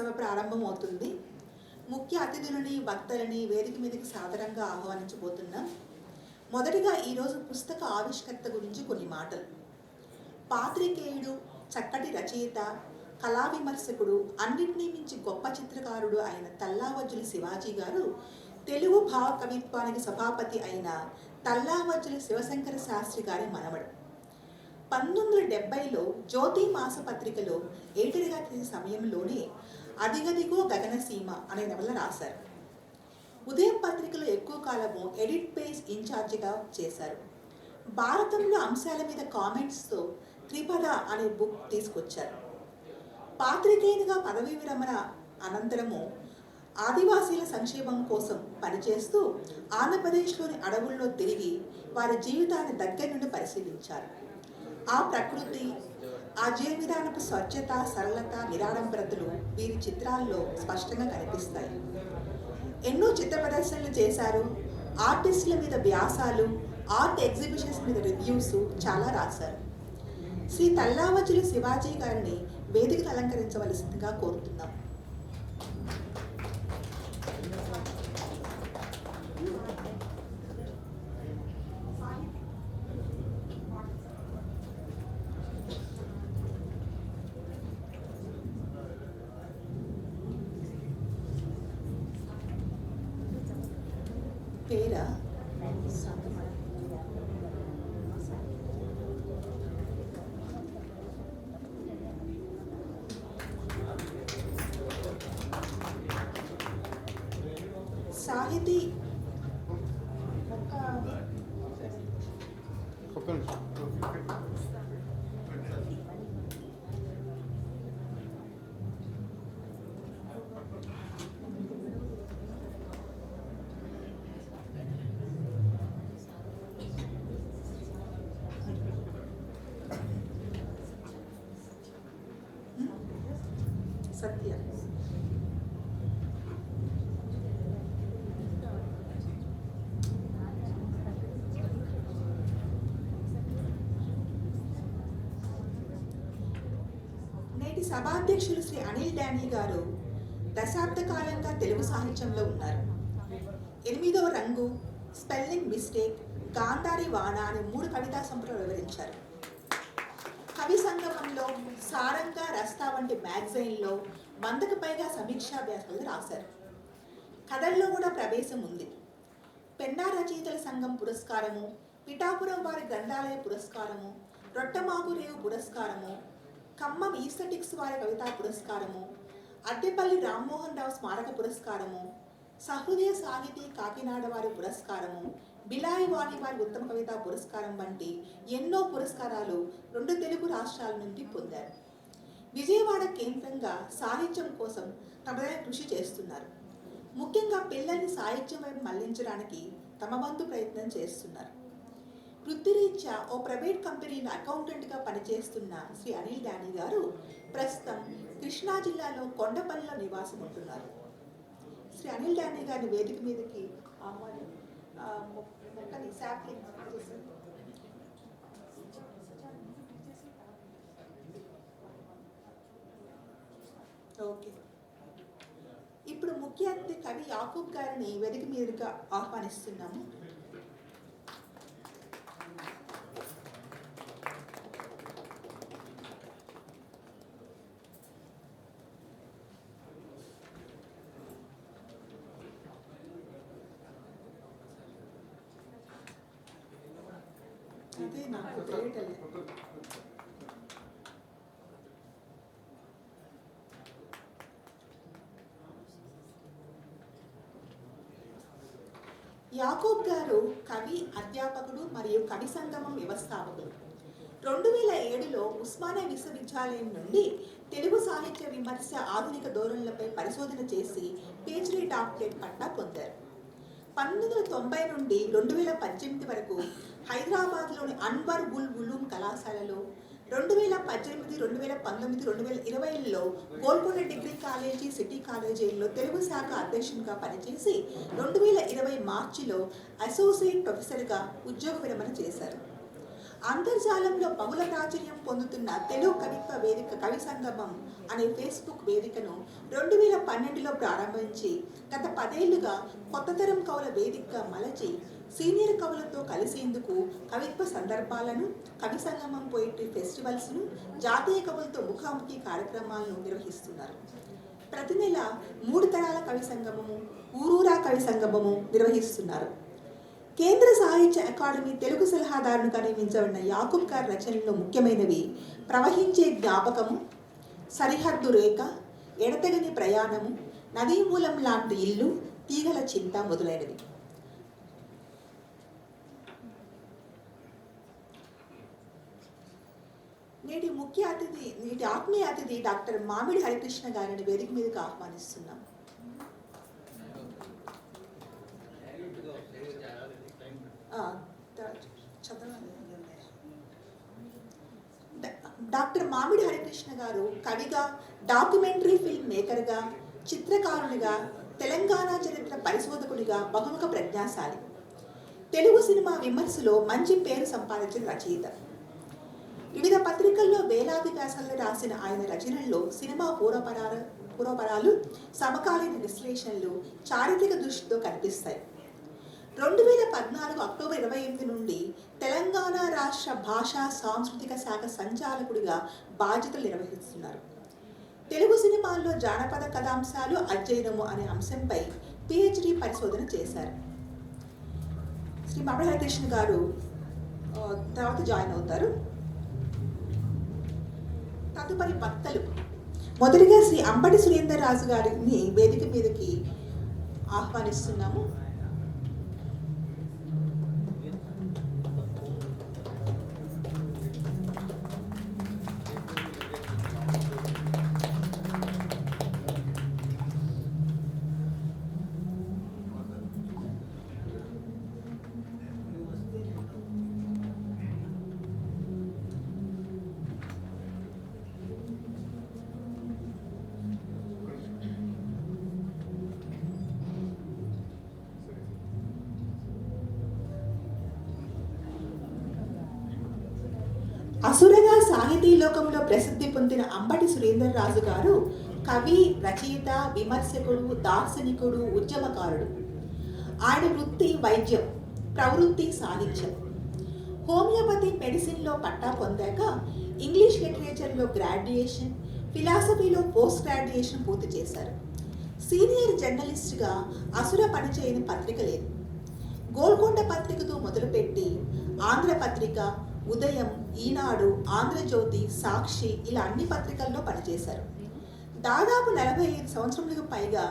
సభ ప్రారంభమవుతుంది. ముఖ్య అతిథులని వక్తలని వేదిక మీదకి సాదరంగా ఆహ్వానించబోతున్నాం. మొదటిగా ఈరోజు పుస్తక ఆవిష్కర్త గురించి కొన్ని మాటలు. పాత్రికేయుడు చక్కటి రచయిత కళా విమర్శకుడు అన్నింటినీ మించి గొప్ప చిత్రకారుడు అయిన తల్లావజ్జుల శివాజీ గారు తెలుగు భావ కవిత్వానికి సభాపతి అయిన తల్లావజ్జుల శివశంకర శాస్త్రి గారి మనవడు. పంతొమ్మిది వందల డెబ్బైలో జ్యోతి మాసపత్రికలో ఎడిటర్గా తీసిన సమయంలోనే అదిగదిగో గగనసీమ అనే నవల రాశారు. ఉదయం పత్రికలో ఎక్కువ కాలము ఎడిట్ పేజ్ ఇన్ఛార్జిగా చేశారు. భారతంలో అంశాల మీద కామెంట్స్తో త్రిపద అనే బుక్ తీసుకొచ్చారు. పాత్రికేయునిగా పదవీ విరమణ అనంతరము ఆదివాసీల సంక్షేమం కోసం పనిచేస్తూ ఆంధ్రప్రదేశ్లోని అడవుల్లో తిరిగి వారి జీవితాన్ని దగ్గర నుండి పరిశీలించారు. ఆ ప్రకృతి ఆ విధానపు స్వచ్ఛత సరళత నిరాడంబరతలు వీరి చిత్రాల్లో స్పష్టంగా కనిపిస్తాయి. ఎన్నో చిత్ర ప్రదర్శనలు చేశారు. ఆర్టిస్టుల మీద వ్యాసాలు ఆర్ట్ ఎగ్జిబిషన్స్ మీద రివ్యూస్ చాలా రాశారు. శ్రీ తల్లావజులు శివాజీ గారిని వేదికను అలంకరించవలసిందిగా కోరుతున్నాం పేరా సాహితీ ఒక్క నిమిషం సత్య నేటి సభాధ్యక్షులు శ్రీ అనిల్ డానీ గారు దశాబ్ద కాలంగా తెలుగు సాహిత్యంలో ఉన్నారు. ఎనిమిదో రంగు స్పెల్లింగ్ మిస్టేక్ గాంధారి వాన అనే మూడు కవితా సంపులు వివరించారు. కవి సంగమంలో సారంగా రస్తా వంటి మ్యాగజైన్లో వందకు పైగా సమీక్షా వ్యాసాలు రాశారు. కథల్లో కూడా ప్రవేశం ఉంది. పెన్నా రచయితల సంఘం పురస్కారము పిఠాపురం వారి గ్రంథాలయ పురస్కారము రొట్టమాగురేవు పురస్కారము ఖమ్మం ఈస్థెటిక్స్ వారి కవితా పురస్కారము అద్దెపల్లి రామ్మోహన్ రావు స్మారక పురస్కారము సహృదయ సాహితీ కాకినాడ వారి పురస్కారము బిలాయి వాణి వారి ఉత్తమ కవితా పురస్కారం వంటి ఎన్నో పురస్కారాలు రెండు తెలుగు రాష్ట్రాల నుండి పొందారు. విజయవాడ కేంద్రంగా సాహిత్యం కోసం తమదైన కృషి చేస్తున్నారు. ముఖ్యంగా పిల్లల్ని సాహిత్యం వైపు మళ్ళించడానికి తమ వంతు ప్రయత్నం చేస్తున్నారు. వృత్తిరీత్యా ఓ ప్రైవేట్ కంపెనీలో అకౌంటెంట్గా పనిచేస్తున్న శ్రీ అనిల్ డానీ గారు ప్రస్తుతం కృష్ణా జిల్లాలో కొండపల్లిలో నివాసం ఉంటున్నారు శ్రీ అనిల్ డానీ గారిని వేదిక మీదకి మొక్కని ఓకే. ఇప్పుడు ముఖ్య అతిథి కవి యాకూబ్ గారిని వేదిక మీదుగా ఆహ్వానిస్తున్నాము. అదే నాకు తెలియటలేదు యాకూబ్ గారు కవి అధ్యాపకుడు మరియు కవి సంగమం వ్యవస్థాపకుడు. రెండు వేల ఏడులో ఉస్మానియా విశ్వవిద్యాలయం నుండి తెలుగు సాహిత్య విమర్శ ఆధునిక ధోరణులపై పరిశోధన చేసి పిహెచ్డీ డాక్టరేట్ పట్టా పొందారు. పంతొమ్మిది వందల తొంభై నుండి రెండు వేల పద్దెనిమిది వరకు హైదరాబాద్లోని అన్వర్ ఉల్ ఉలూమ్ కళాశాలలో రెండు వేల పద్దెనిమిది రెండు వేల పంతొమ్మిది రెండు వేల ఇరవైలో గోల్కొండ డిగ్రీ కాలేజీ సిటీ కాలేజీల్లో తెలుగు శాఖ అధ్యక్షునిగా పనిచేసి రెండు వేల ఇరవై మార్చిలో అసోసియేట్ ప్రొఫెసర్గా ఉద్యోగ విరమణ చేశారు. అంతర్జాలంలో బహుళ ప్రాచుర్యం పొందుతున్న తెలుగు కవిత్వ వేదిక కవి సంగమం అనే ఫేస్బుక్ వేదికను రెండు వేల పన్నెండులో ప్రారంభించి గత పదేళ్ళుగా కొత్త తరం కవుల వేదికగా మలచి సీనియర్ కవులతో కలిసేందుకు కవిత్వ సందర్భాలను కవి సంగమం పోయిటరీ ఫెస్టివల్స్ను జాతీయ కవులతో ముఖాముఖి కార్యక్రమాలను నిర్వహిస్తున్నారు. ప్రతి నెల మూడు తరాల కవి సంగమము ఊరూరా కవి సంగమము నిర్వహిస్తున్నారు. కేంద్ర సాహిత్య అకాడమీ తెలుగు సలహాదారునిగా నియమించబడిన యాకూబ్ గారి రచనల్లో ముఖ్యమైనవి ప్రవహించే జ్ఞాపకము సరిహద్దు రేఖ ఎడతెగని ప్రయాణము నదీమూలం లాంటి ఇల్లు తీగల చింత మొదలైనవి. నేటి ముఖ్య అతిథి నేటి ఆత్మీయ అతిథి డాక్టర్ మామిడి హరికృష్ణ గారిని వేదిక మీదకి ఆహ్వానిస్తున్నాం. డాక్టర్ మామిడి హరికృష్ణ గారు కవిగా డాక్యుమెంటరీ ఫిల్మ్ మేకర్గా చిత్రకారునిగా తెలంగాణ చరిత్ర పరిశోధకుడిగా బహుముఖ ప్రజ్ఞాశాలి. తెలుగు సినిమా విమర్శలో మంచి పేరు సంపాదించిన రచయిత. వివిధ పత్రికల్లో వేలాది వ్యాసాలు రాసిన ఆయన రచనల్లో సినిమా పూర్వపరాలు పూర్వపరాలు సమకాలీన విశ్లేషణలు చారిత్రక దృష్టితో కనిపిస్తాయి. రెండు వేల పద్నాలుగు అక్టోబర్ ఇరవై ఎనిమిది నుండి తెలంగాణ రాష్ట్ర భాషా సాంస్కృతిక శాఖ సంచాలకుడిగా బాధ్యతలు నిర్వహిస్తున్నారు. తెలుగు సినిమాల్లో జానపద కథాంశాలు అధ్యయనము అనే అంశంపై పిహెచ్డి పరిశోధన చేశారు. శ్రీ మమల గారు తర్వాత జాయిన్ అవుతారు. తదుపరి వక్తలు మొదటిగా శ్రీ అంబటి సురేందర్ రాజు గారిని వేదిక మీదకి ఆహ్వానిస్తున్నాము. అసురగా సాహితీ లోకంలో ప్రసిద్ధి పొందిన అంబటి సురేందర్ రాజు గారు కవి రచయిత విమర్శకుడు దార్శనికుడు ఉద్యమకారుడు. ఆయన వృత్తి వైద్యం ప్రవృత్తి సాహిత్యం. హోమియోపతి మెడిసిన్లో పట్టా పొందాక ఇంగ్లీష్ లిటరేచర్లో గ్రాడ్యుయేషన్ ఫిలాసఫీలో పోస్ట్ గ్రాడ్యుయేషన్ పూర్తి చేశారు. సీనియర్ జర్నలిస్ట్గా అసుర పనిచేయని పత్రిక లేదు. గోల్కొండ పత్రికతో మొదలుపెట్టి ఆంధ్ర పత్రిక ఉదయం ఈనాడు ఆంధ్రజ్యోతి సాక్షి ఇలా అన్ని పత్రికల్లో పనిచేశారు. దాదాపు నలభై ఐదు సంవత్సరములకు పైగా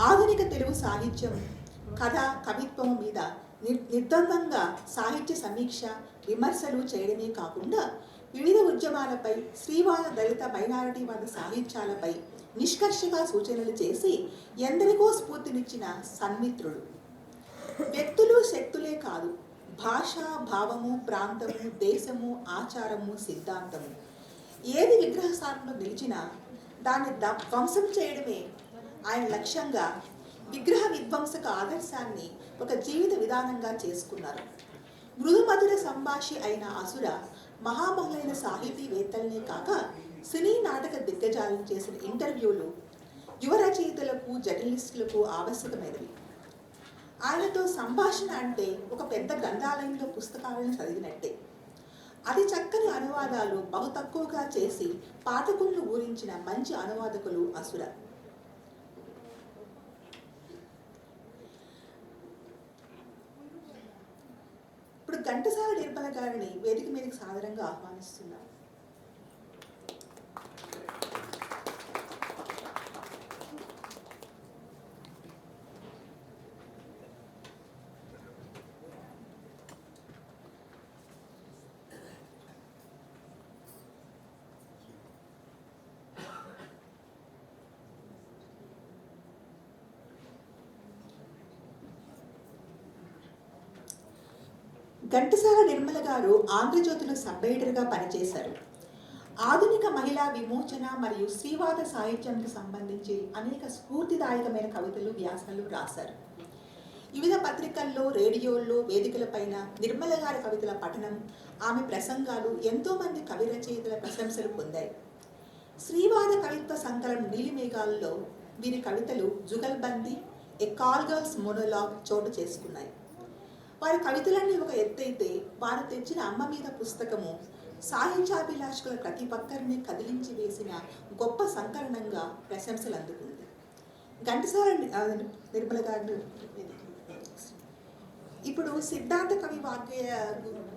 ఆధునిక తెలుగు సాహిత్యం కథ కవిత్వం మీద నిర్- నిర్ద్వందంగా సాహిత్య సమీక్ష విమర్శలు చేయడమే కాకుండా వివిధ ఉద్యమాలపై శ్రీవాద దళిత మైనారిటీవాద సాహిత్యాలపై నిష్కర్షగా సూచనలు చేసి ఎందరికో స్ఫూర్తినిచ్చిన సన్మిత్రుడు. వ్యక్తులు శక్తులే కాదు భాష భావము ప్రాంతము దేశము ఆచారము సిద్ధాంతము. ఏది విగ్రహస్థానంలో నిలిచినా దాన్ని ధ్వంసం చేయడమే ఆయన లక్ష్యంగా విగ్రహ విధ్వంసక ఆదర్శాన్ని ఒక జీవిత విధానంగా చేసుకున్నారు. మృదుమధుర సంభాషి అయిన అసుర మహామహులైన సాహితీవేత్తలనే కాక సినీ నాటక దిగ్గజాలను చేసిన ఇంటర్వ్యూలు యువ రచయితలకు జర్నలిస్టులకు ఆవశ్యకమైనవి. ఆయనతో సంభాషణ అంటే ఒక పెద్ద గ్రంథాలయంలో పుస్తకాలను చదివినట్టే. అతి చక్కని అనువాదాలు బహు తక్కువగా చేసి పాఠకులను ఊరించిన మంచి అనువాదకులు అసుర. ఇప్పుడు ఘంటసాల నిర్మల గారిని వేదిక మీదకి సాధారణంగా ఆహ్వానిస్తున్నాం. ఘంటసాల నిర్మల గారు ఆంధ్రజ్యోతిలో సబ్ ఎడిటర్గా పనిచేశారు. ఆధునిక మహిళా విమోచన మరియు స్త్రీవాద సాహిత్యానికి సంబంధించి అనేక స్ఫూర్తిదాయకమైన కవితలు వ్యాసాలు రాశారు వివిధ పత్రికల్లో రేడియోల్లో వేదికలపైన నిర్మల గారి కవితల పఠనం ఆమె ప్రసంగాలు ఎంతోమంది కవి రచయితల ప్రశంసలు పొందాయి. శ్రీవాద కవిత్వ సంకలనం నీలిమేఘాల్లో వీరి కవితలు Jugalbandi a call girls monologue చోటు చేసుకున్నాయి. వారి కవితలన్నీ ఒక ఎత్తైతే వారు తెచ్చిన అమ్మ మీద పుస్తకము సాహిత్యాభిలాషకుల ప్రతి ఒక్కరిని కదిలించి వేసిన గొప్ప సంకలనంగా ప్రశంసలు అందుకుంది. ఘంటసాల నిర్మల గారిని ఇప్పుడు సిద్ధాంత కవి వాక్య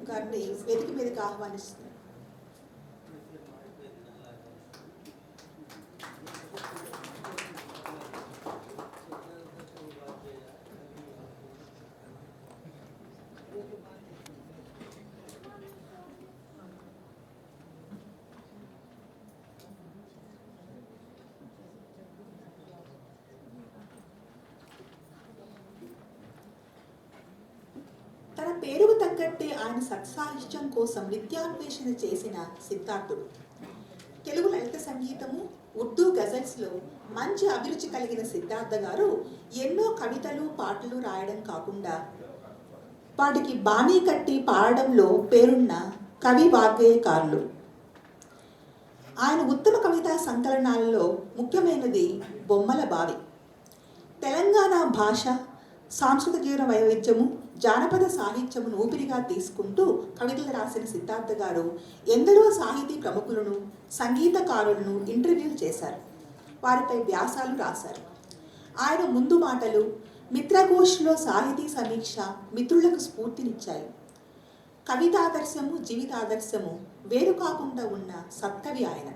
గారిని వెతికి మీదకి ఆహ్వానిస్తుంది తన పేరుకు తగ్గట్టే ఆయన సత్సాహిత్యం కోసం నిత్యాన్వేషణ చేసిన సిద్ధార్థుడు తెలుగు లలిత సంగీతము ఉర్దూ గజల్స్లో మంచి అభిరుచి కలిగిన సిద్ధార్థ గారు ఎన్నో కవితలు పాటలు రాయడం కాకుండా వాటికి బాణీ కట్టి పాడడంలో పేరున్న కవి వాగ్గేయకారులు. ఆయన ఉత్తమ కవితా సంకలనాలలో ముఖ్యమైనది బొమ్మల బావి. తెలంగాణ భాష సాంస్కృతిక జీవన వైవిధ్యము జానపద సాహిత్యమును ఊపిరిగా తీసుకుంటూ కవితలు రాసిన సిద్ధార్థ గారు ఎందరో సాహితీ ప్రముఖులను సంగీతకారులను ఇంటర్వ్యూలు చేశారు. వారిపై వ్యాసాలు రాశారు. ఆయన ముందు మాటలు మిత్రఘోష్లో సాహితీ సమీక్ష మిత్రులకు స్ఫూర్తినిచ్చాయి. కవితాదర్శము జీవితాదర్శము వేరు కాకుండా ఉన్న సత్కవి ఆయన.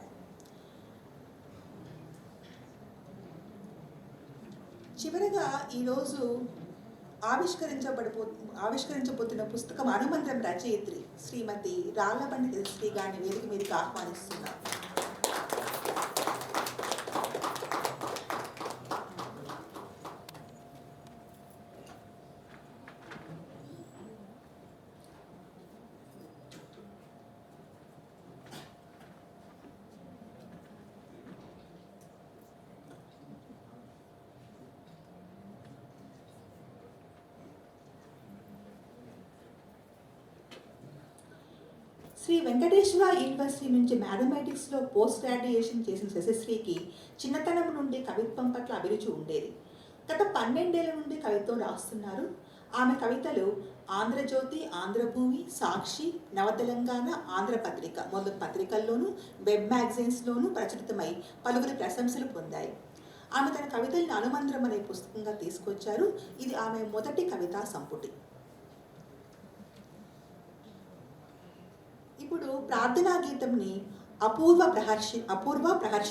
చివరగా ఈరోజు ఆవిష్కరించబడిపో ఆవిష్కరించబోతున్న పుస్తకం అనుమంత్రం రచయిత్రి శ్రీమతి రాళ్ళబండి శ్రీ గారిని వేదిక మీదకి ఆహ్వానిస్తున్నాం శ్రీ వెంకటేశ్వర యూనివర్సిటీ నుంచి మ్యాథమెటిక్స్లో పోస్ట్ గ్రాడ్యుయేషన్ చేసిన శశశ్రీకి చిన్నతనం నుండి కవిత్వం పట్ల అభిరుచి ఉండేది. గత పన్నెండేళ్ళ నుండి కవిత్వం రాస్తున్నారు. ఆమె కవితలు ఆంధ్రజ్యోతి ఆంధ్రభూమి సాక్షి నవతెలంగాణ ఆంధ్రపత్రిక మొదటి పత్రికల్లోనూ వెబ్ మ్యాగజైన్స్లోనూ ప్రచురితమై పలువురి ప్రశంసలు పొందాయి. ఆమె తన కవితల్ని అనుమంత్రం అనే పుస్తకంగా తీసుకొచ్చారు. ఇది ఆమె మొదటి కవితా సంపుటి. ఇప్పుడు ప్రార్థనా గీతంని అపూర్వ ప్రహర్షి అపూర్వ ప్రహర్షి